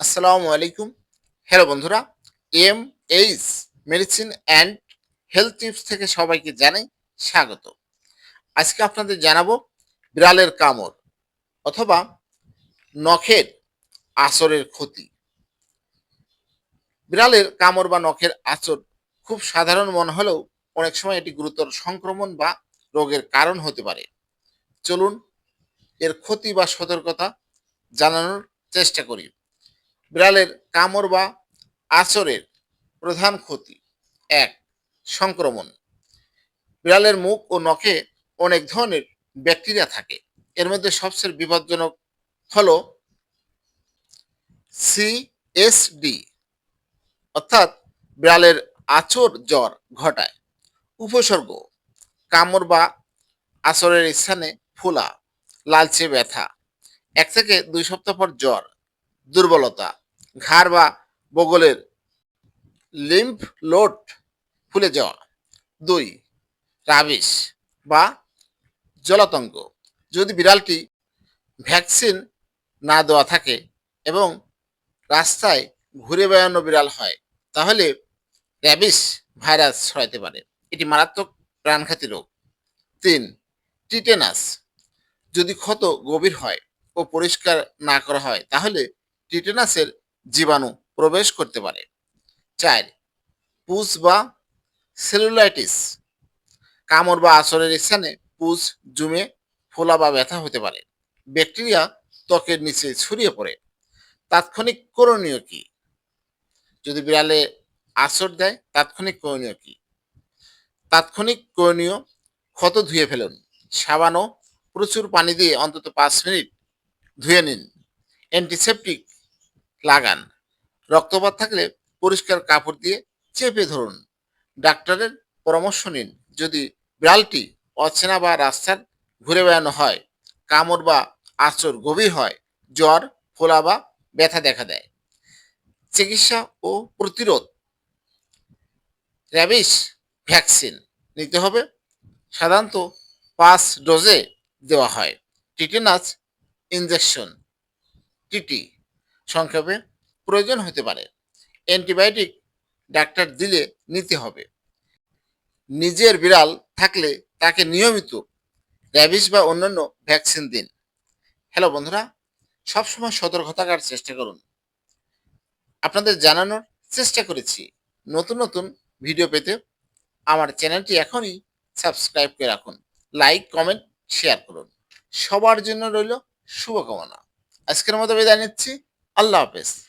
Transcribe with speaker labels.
Speaker 1: আসসালামু আলাইকুম। হ্যালো বন্ধুরা M H medicine and health tips থেকে সবাইকে জানাই স্বাগত। আজকে আপনাদের জানাব বিড়ালের কামড় অথবা নখের আঁচড়ের ক্ষতি। বিড়ালের কামড় বা নখের আচর খুব সাধারণ মনে হলেও অনেক সময় এটি গুরুতর সংক্রমণ বা রোগের কারণ হতে পারে। চলুন এর ক্ষতি বা সতর্কতা জানানোর চেষ্টা করি। বিড়ালের কামড় বা আচরের প্রধান ক্ষতি। এক, সংক্রমণ। বিড়ালের মুখ ও নখে অনেক ধরনের ব্যাকটেরিয়া থাকে। এর মধ্যে সবচেয়ে বিপজ্জনক হলো সিএসডি অর্থাৎ বিড়ালের আচর জ্বর ঘটায়। উপসর্গ, কামড় বা আচরের স্থানে ফোলা, লালচে ব্যথা, এক থেকে দুই সপ্তাহ পর জ্বর দুর্বলতা, ঘাড় বা বগলের লিম্ফ লোড ফুলে যাওয়া। দুই, রাবিশ বা জলাতঙ্ক। যদি বিড়ালটি ভ্যাকসিন না দেওয়া থাকে এবং রাস্তায় ঘুরে বেড়ানো বিড়াল হয়, তাহলে র্যাবিস ভাইরাস ছড়াইতে পারে। এটি মারাত্মক প্রাণঘাতী রোগ। তিন টিটেনাস যদি ক্ষত গভীর হয় ও পরিষ্কার না করা হয়, তাহলে টিটেনাসের জীবাণু প্রবেশ করতে পারে। চার পুষ বা সেলুলাইটিস। কামড় বা আচরের স্থানে পুষ জুমে ফোলা বা ব্যথা হতে পারে। ব্যাকটেরিয়া ত্বকের নিচে ছড়িয়ে পড়ে। তাৎক্ষণিক করণীয় কি? যদি বিড়ালে আচর দেয়, তাৎক্ষণিক করণীয় কি? তাৎক্ষণিক করণীয়, ক্ষত ধুয়ে ফেলুন। সাবানো প্রচুর পানি দিয়ে অন্তত পাঁচ মিনিট ধুয়ে নিন। অ্যান্টিসেপটিক লাগান। রক্তপাত থাকলে পরিষ্কার কাপড় দিয়ে চেপে ধরুন। ডাক্তারের পরামর্শ নিন। যদি বিড়ালটি অচেনা বা রাস্তার ঘুরে বেড়ানো হয়, কামড় বা আঁচড় গভীর হয়, জ্বর, ফোলা বা ব্যথা দেখা দেয়। চিকিৎসা ও প্রতিরোধ। র্যাবিস ভ্যাকসিন নিতে হবে। সাধারণত পাঁচ ডোজে দেওয়া হয়। Tetanus injection. টিটি সংক্ষেপে প্রয়োজন হতে পারে। অ্যান্টিবায়োটিক ডাক্তার দিলে নিতে হবে। নিজের বিড়াল থাকলে তাকে নিয়মিত র্যাবিস বা অন্যান্য ভ্যাকসিন দিন। হ্যালো বন্ধুরা, সবসময় সতর্ক থাকার চেষ্টা করুন। আপনাদের জানানোর চেষ্টা করেছি। নতুন নতুন ভিডিও পেতে আমার চ্যানেলটি এখনই সাবস্ক্রাইব করে রাখুন। লাইক, কমেন্ট, শেয়ার করুন। সবার জন্য রইল শুভকামনা। আজকের মতো বিদায় নিচ্ছি। আল্লাহ হাফেজ।